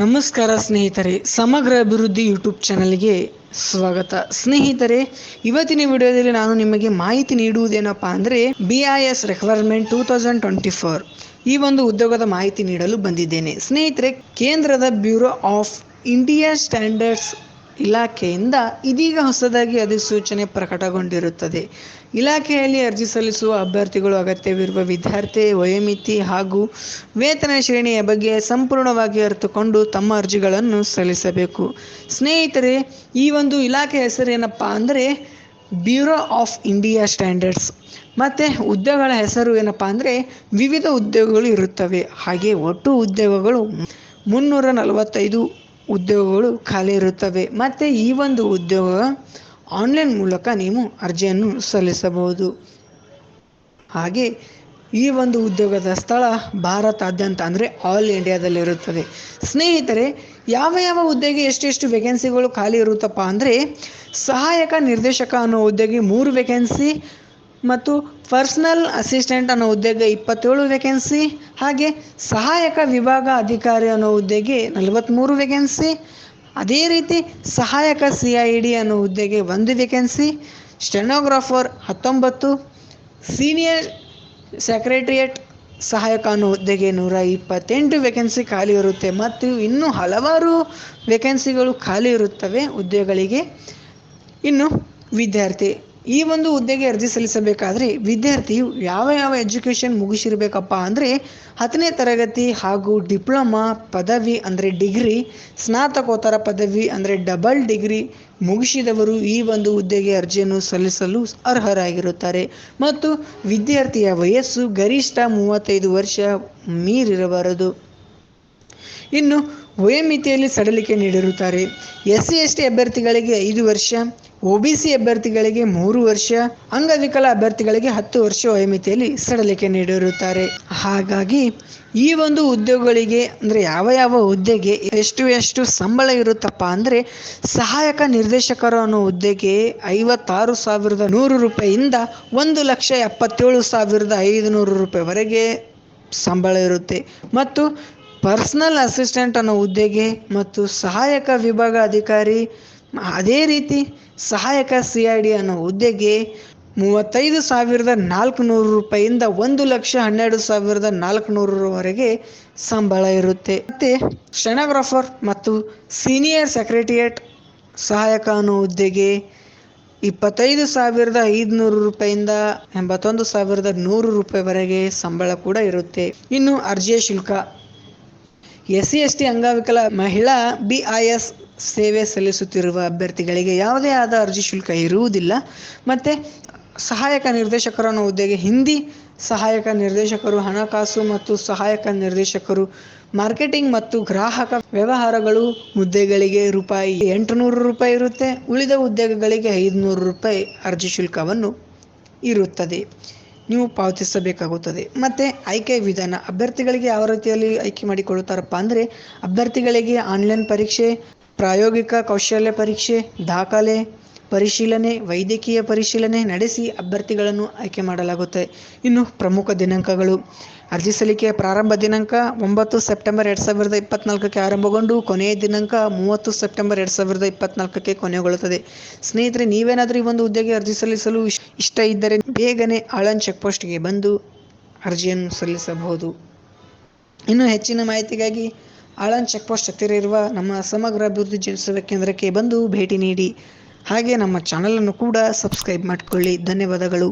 ನಮಸ್ಕಾರ ಸ್ನೇಹಿತರೆ, ಸಮಗ್ರ ಅಭಿವೃದ್ಧಿ ಯೂಟ್ಯೂಬ್ ಚಾನಲ್ಗೆ ಸ್ವಾಗತ. ಸ್ನೇಹಿತರೆ, ಇವತ್ತಿನ ವಿಡಿಯೋದಲ್ಲಿ ನಾನು ನಿಮಗೆ ಮಾಹಿತಿ ನೀಡುವುದೇನಪ್ಪ ಅಂದರೆ B I S requirement two thousand twenty four ಈ ಒಂದು ಉದ್ಯೋಗದ ಮಾಹಿತಿ ನೀಡಲು ಬಂದಿದ್ದೇನೆ. ಸ್ನೇಹಿತರೆ, ಕೇಂದ್ರದ ಬ್ಯೂರೋ ಆಫ್ ಇಂಡಿಯಾ ಸ್ಟ್ಯಾಂಡರ್ಡ್ಸ್ ಇಲಾಖೆಯಿಂದ ಇದೀಗ ಹೊಸದಾಗಿ ಅಧಿಸೂಚನೆ ಪ್ರಕಟಗೊಂಡಿರುತ್ತದೆ. ಇಲಾಖೆಯಲ್ಲಿ ಅರ್ಜಿ ಸಲ್ಲಿಸುವ ಅಭ್ಯರ್ಥಿಗಳು ಅಗತ್ಯವಿರುವ ವಿದ್ಯಾರ್ಥಿ, ವಯೋಮಿತಿ ಹಾಗೂ ವೇತನ ಶ್ರೇಣಿಯ ಬಗ್ಗೆ ಸಂಪೂರ್ಣವಾಗಿ ಅರಿತುಕೊಂಡು ತಮ್ಮ ಅರ್ಜಿಗಳನ್ನು ಸಲ್ಲಿಸಬೇಕು. ಸ್ನೇಹಿತರೆ, ಈ ಒಂದು ಇಲಾಖೆ ಹೆಸರೇನಪ್ಪ ಅಂದರೆ ಬ್ಯೂರೋ ಆಫ್ ಇಂಡಿಯಾ ಸ್ಟ್ಯಾಂಡರ್ಡ್ಸ್. ಮತ್ತು ಉದ್ಯೋಗಗಳ ಹೆಸರು ಏನಪ್ಪ ಅಂದರೆ ವಿವಿಧ ಉದ್ಯೋಗಗಳು ಇರುತ್ತವೆ. ಹಾಗೆ ಒಟ್ಟು ಉದ್ಯೋಗಗಳು ಮುನ್ನೂರ ನಲವತ್ತೈದು ಉದ್ಯೋಗಗಳು ಖಾಲಿ ಇರುತ್ತವೆ. ಮತ್ತು ಈ ಒಂದು ಉದ್ಯೋಗ ಆನ್ಲೈನ್ ಮೂಲಕ ನೀವು ಅರ್ಜಿಯನ್ನು ಸಲ್ಲಿಸಬಹುದು. ಹಾಗೆ ಈ ಒಂದು ಉದ್ಯೋಗದ ಸ್ಥಳ ಭಾರತಾದ್ಯಂತ ಅಂದರೆ ಆಲ್ ಇಂಡಿಯಾದಲ್ಲಿರುತ್ತದೆ ಸ್ನೇಹಿತರೆ, ಯಾವ ಯಾವ ಹುದ್ದೆಗೆ ಎಷ್ಟೆಷ್ಟು ವೇಕೆನ್ಸಿಗಳು ಖಾಲಿ ಇರುತ್ತಪ್ಪ ಅಂದರೆ ಸಹಾಯಕ ನಿರ್ದೇಶಕ ಅನ್ನೋ ಹುದ್ದೆಗೆ ಮೂರು ವೇಕೆನ್ಸಿ ಮತ್ತು ಪರ್ಸನಲ್ ಅಸಿಸ್ಟೆಂಟ್ ಅನ್ನೋ ಹುದ್ದೆಗೆ ಇಪ್ಪತ್ತೇಳು ವೇಕೆನ್ಸಿ ಹಾಗೆ ಸಹಾಯಕ ವಿಭಾಗ ಅಧಿಕಾರಿ ಅನ್ನೋ ಹುದ್ದೆಗೆ ನಲವತ್ತ್ಮೂರು ವೇಕೆನ್ಸಿ ಅದೇ ರೀತಿ ಸಹಾಯಕ ಸಿ ಐ ಡಿ ಅನ್ನೋ ಹುದ್ದೆಗೆ ಒಂದು ವೇಕೆನ್ಸಿ ಸ್ಟೆನೋಗ್ರಾಫರ್ ಹತ್ತೊಂಬತ್ತು ಸೀನಿಯರ್ ಸೆಕ್ರೆಟ್ರಿಯೇಟ್ ಸಹಾಯಕ ಅನ್ನೋ ಹುದ್ದೆಗೆ ನೂರ ಇಪ್ಪತ್ತೆಂಟು ವೇಕೆನ್ಸಿ ಖಾಲಿ ಇರುತ್ತೆ ಮತ್ತು ಇನ್ನೂ ಹಲವಾರು ವೇಕೆನ್ಸಿಗಳು ಖಾಲಿ ಇರುತ್ತವೆ ಹುದ್ದೆಗಳಿಗೆ. ಇನ್ನು ವಿದ್ಯಾರ್ಥಿ ಈ ಒಂದು ಹುದ್ದೆಗೆ ಅರ್ಜಿ ಸಲ್ಲಿಸಬೇಕಾದ್ರೆ ವಿದ್ಯಾರ್ಥಿಯು ಯಾವ ಯಾವ ಎಜುಕೇಷನ್ ಮುಗಿಸಿರ್ಬೇಕಪ್ಪ ಅಂದರೆ ಹತ್ತನೇ ತರಗತಿ ಹಾಗೂ ಡಿಪ್ಲೊಮಾ ಪದವಿ ಅಂದರೆ ಡಿಗ್ರಿ, ಸ್ನಾತಕೋತ್ತರ ಪದವಿ ಅಂದರೆ ಡಬಲ್ ಡಿಗ್ರಿ ಮುಗಿಸಿದವರು ಈ ಒಂದು ಹುದ್ದೆಗೆ ಅರ್ಜಿಯನ್ನು ಸಲ್ಲಿಸಲು ಅರ್ಹರಾಗಿರುತ್ತಾರೆ. ಮತ್ತು ವಿದ್ಯಾರ್ಥಿಯ ವಯಸ್ಸು ಗರಿಷ್ಠ ಮೂವತ್ತೈದು ವರ್ಷ ಮೀರಿರಬಾರದು. ಇನ್ನು ವಯೋಮಿತಿಯಲ್ಲಿ ಸಡಲಿಕೆ ನೀಡಿರುತ್ತಾರೆ. ಎಸ್ ಸಿ ಎಸ್ ಟಿ ಅಭ್ಯರ್ಥಿಗಳಿಗೆ ಐದು ವರ್ಷ ಒ ಬಿ ಸಿ ಅಭ್ಯರ್ಥಿಗಳಿಗೆ ಮೂರು ವರ್ಷ, ಅಂಗವಿಕಲ ಅಭ್ಯರ್ಥಿಗಳಿಗೆ ಹತ್ತು ವರ್ಷ ವಯೋಮಿತಿಯಲ್ಲಿ ಸಡಲಿಕೆ ನೀಡಿರುತ್ತಾರೆ. ಹಾಗಾಗಿ ಈ ಒಂದು ಉದ್ಯೋಗಗಳಿಗೆ ಅಂದರೆ ಯಾವ ಯಾವ ಹುದ್ದೆಗೆ ಎಷ್ಟು ಎಷ್ಟು ಸಂಬಳ ಇರುತ್ತಪ್ಪ ಅಂದರೆ ಸಹಾಯಕ ನಿರ್ದೇಶಕರು ಅನ್ನೋ ಹುದ್ದೆಗೆ ಐವತ್ತಾರು ಸಾವಿರದ ನೂರು ರೂಪಾಯಿಯಿಂದ ಒಂದು ಲಕ್ಷ ಎಪ್ಪತ್ತೇಳು ಸಾವಿರದ ಐದುನೂರು ರೂಪಾಯಿವರೆಗೆ ಸಂಬಳ ಇರುತ್ತೆ. ಮತ್ತು ಪರ್ಸ್ನಲ್ ಅಸಿಸ್ಟೆಂಟ್ ಅನ್ನೋ ಹುದ್ದೆಗೆ ಮತ್ತು ಸಹಾಯಕ ವಿಭಾಗ ಅಧಿಕಾರಿ, ಅದೇ ರೀತಿ ಸಹಾಯಕ ಸಿ ಐ ಡಿ ಅನ್ನೋ ಹುದ್ದೆಗೆ ಮೂವತ್ತೈದು ಸಾವಿರದ ನಾಲ್ಕುನೂರು ರೂಪಾಯಿಯಿಂದ ಒಂದು ಲಕ್ಷ ಹನ್ನೆರಡು ಸಾವಿರದ ನಾಲ್ಕುನೂರವರೆಗೆ ಸಂಬಳ ಇರುತ್ತೆ. ಮತ್ತು ಸ್ಟೆನೋಗ್ರಾಫರ್ ಮತ್ತು ಸೀನಿಯರ್ ಸೆಕ್ರೆಟರಿಯೇಟ್ ಸಹಾಯಕ ಅನ್ನೋ ಹುದ್ದೆಗೆ ಇಪ್ಪತ್ತೈದು ಸಾವಿರದ ಐದುನೂರು ರೂಪಾಯಿಂದ ಎಂಬತ್ತೊಂದು ಸಾವಿರದ ನೂರು ರೂಪಾಯಿವರೆಗೆ ಸಂಬಳ ಕೂಡ ಇರುತ್ತೆ. ಇನ್ನು ಅರ್ಜಿಯ ಶುಲ್ಕ. ಎಸ್ ಸಿ ಎಸ್ ಟಿ ಅಂಗವಿಕಲ ಮಹಿಳಾ ಬಿ ಐ ಎಸ್ ಸೇವೆ ಸಲ್ಲಿಸುತ್ತಿರುವ ಅಭ್ಯರ್ಥಿಗಳಿಗೆ ಯಾವುದೇ ಆದ ಅರ್ಜಿ ಶುಲ್ಕ ಇರುವುದಿಲ್ಲ. ಮತ್ತು ಸಹಾಯಕ ನಿರ್ದೇಶಕರು ಅನ್ನೋ ಹುದ್ದೆಗೆ ಹಿಂದಿ ಸಹಾಯಕ ನಿರ್ದೇಶಕರು, ಹಣಕಾಸು ಮತ್ತು ಸಹಾಯಕ ನಿರ್ದೇಶಕರು, ಮಾರ್ಕೆಟಿಂಗ್ ಮತ್ತು ಗ್ರಾಹಕ ವ್ಯವಹಾರಗಳು ಹುದ್ದೆಗಳಿಗೆ ರೂಪಾಯಿ ಎಂಟುನೂರು ರೂಪಾಯಿ ಇರುತ್ತೆ. ಉಳಿದ ಹುದ್ದೆಗಳಿಗೆ ಐದುನೂರು ರೂಪಾಯಿ ಅರ್ಜಿ ಶುಲ್ಕವನ್ನು ಇರುತ್ತದೆ. ನೀವು ಪಾವತಿಸಬೇಕಾಗುತ್ತದೆ. ಮತ್ತು ಆಯ್ಕೆ ವಿಧಾನ, ಅಭ್ಯರ್ಥಿಗಳಿಗೆ ಯಾವ ರೀತಿಯಲ್ಲಿ ಆಯ್ಕೆ ಮಾಡಿಕೊಳ್ಳುತ್ತಾರಪ್ಪ ಅಂದರೆ, ಅಭ್ಯರ್ಥಿಗಳಿಗೆ ಆನ್ಲೈನ್ ಪರೀಕ್ಷೆ, ಪ್ರಾಯೋಗಿಕ ಕೌಶಲ್ಯ ಪರೀಕ್ಷೆ, ದಾಖಲೆ, ಪರಿಶೀಲನೆ, ವೈದ್ಯಕೀಯ ಪರಿಶೀಲನೆ ನಡೆಸಿ ಅಭ್ಯರ್ಥಿಗಳನ್ನು ಆಯ್ಕೆ ಮಾಡಲಾಗುತ್ತೆ. ಇನ್ನು ಪ್ರಮುಖ ದಿನಾಂಕಗಳು. ಅರ್ಜಿ ಸಲ್ಲಿಕೆಯ ಪ್ರಾರಂಭ ದಿನಾಂಕ ಒಂಬತ್ತು ಸೆಪ್ಟೆಂಬರ್ ಎರಡು ಸಾವಿರದ ಇಪ್ಪತ್ನಾಲ್ಕಕ್ಕೆ ಆರಂಭಗೊಂಡು ಕೊನೆಯ ದಿನಾಂಕ ಮೂವತ್ತು ಸೆಪ್ಟೆಂಬರ್ ಎರಡು ಸಾವಿರದ ಇಪ್ಪತ್ನಾಲ್ಕಕ್ಕೆ ಕೊನೆಗೊಳ್ಳುತ್ತದೆ. ಸ್ನೇಹಿತರೆ, ನೀವೇನಾದರೂ ಈ ಒಂದು ಹುದ್ದೆಗೆ ಅರ್ಜಿ ಸಲ್ಲಿಸಲು ಇಷ್ಟ ಇದ್ದರೆ ಬೇಗನೆ ಆಳನ್ ಚೆಕ್ ಪೋಸ್ಟ್ಗೆ ಬಂದು ಅರ್ಜಿಯನ್ನು ಸಲ್ಲಿಸಬಹುದು. ಇನ್ನೂ ಹೆಚ್ಚಿನ ಮಾಹಿತಿಗಾಗಿ ಆಳನ್ ಚೆಕ್ ಪೋಸ್ಟ್ ಹತ್ತಿರ ಇರುವ ನಮ್ಮ ಸಮಗ್ರ ಅಭಿವೃದ್ಧಿ ಜನಸೇವಾ ಕೇಂದ್ರಕ್ಕೆ ಬಂದು ಭೇಟಿ ನೀಡಿ. ಹಾಗೆ ನಮ್ಮ ಚಾನಲನ್ನು ಕೂಡ ಸಬ್ಸ್ಕ್ರೈಬ್ ಮಾಡಿಕೊಳ್ಳಿ. ಧನ್ಯವಾದಗಳು.